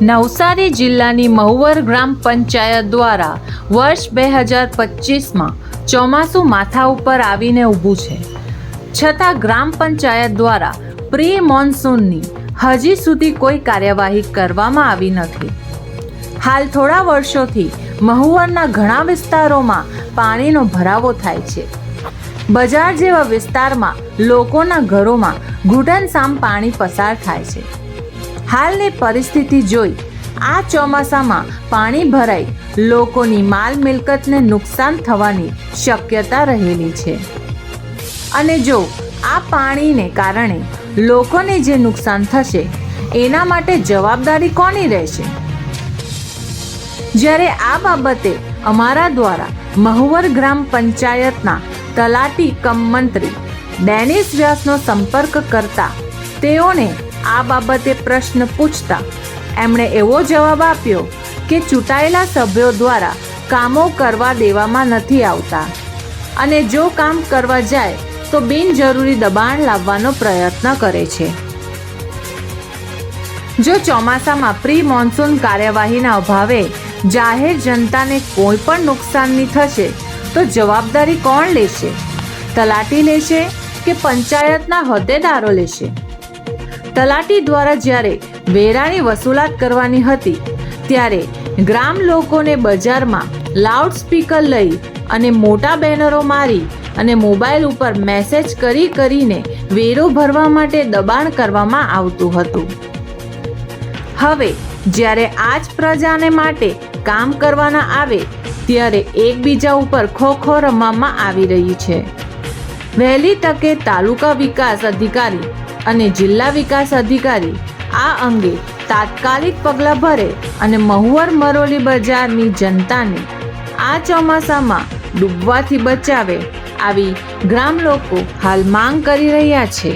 નવસારી જિલ્લાની મહુવર ગ્રામ પંચાયત દ્વારા વર્ષ બે હજાર પચીસમાં ચોમાસું માથા ઉપર આવીને ઊભું છે. છતાં ગ્રામ પંચાયત દ્વારા પ્રી મોન્સૂનની હજી સુધી કોઈ કાર્યવાહી કરવામાં આવી નથી. હાલ થોડા વર્ષોથી મહુવરના ઘણા વિસ્તારોમાં પાણીનો ભરાવો થાય છે. બજાર જેવા વિસ્તારમાં લોકોના ઘરોમાં ઘૂંટણસામ પાણી પસાર થાય છે. હાલની પરિસ્થિતિ જોઈ આ ચોમાસામાં પાણી ભરાઈ લોકોની માલ મિલકતને નુકસાન થવાની શક્યતા રહેલી છે. અને જો આ પાણીને કારણે લોકોને જે નુકસાન થશે, એના માટે જવાબદારી કોની રહેશે? જ્યારે આ બાબતે અમારા દ્વારા મહુવર ગ્રામ પંચાયતના તલાટી કમ મંત્રી ડેનિસ વ્યાસનો સંપર્ક કરતા તેઓને આ બાબતે પ્રશ્ન પૂછતા એમણે એવો જવાબ આપ્યો કે ચૂંટાયેલા સભ્યો દ્વારા કામો કરવા દેવામાં નથી આવતા. અને જો કામ કરવા જાય, તો બિનજરૂરી દબાણ લાવવાનો પ્રયત્ન કરે છે. જો ચોમાસામાં પ્રી મોન્સૂન કાર્યવાહીના અભાવે જાહેર જનતાને કોઈ પણ નુકસાનની થશે, તો જવાબદારી કોણ લેશે? તલાટી લેશે કે પંચાયતના હોદ્દેદારો લેશે? તલાટી દ્વારા જ્યારે વેરાની વસૂલાત કરવાની હતી, ત્યારે ગ્રામ લોકોને બજારમાં લાઉડ સ્પીકર લઈ અને મોટા બેનરો મારી અને મોબાઈલ ઉપર મેસેજ કરી કરીને વેરો ભરવા માટે દબાણ કરવામાં આવતું હતું. હવે, જ્યારે આ જ પ્રજાને માટે કામ કરવાના આવે, ત્યારે એકબીજા ઉપર ખો ખો રમવામાં આવી રહી છે. વહેલી તકે તાલુકા વિકાસ અધિકારી અને જિલ્લા વિકાસ અધિકારી આ અંગે તાત્કાલિક પગલાં ભરે અને મહુવર મરોલી બજારની જનતાને આ ચોમાસામાં ડૂબવાથી બચાવે આવી ગ્રામ લોકો હાલ માંગ કરી રહ્યા છે.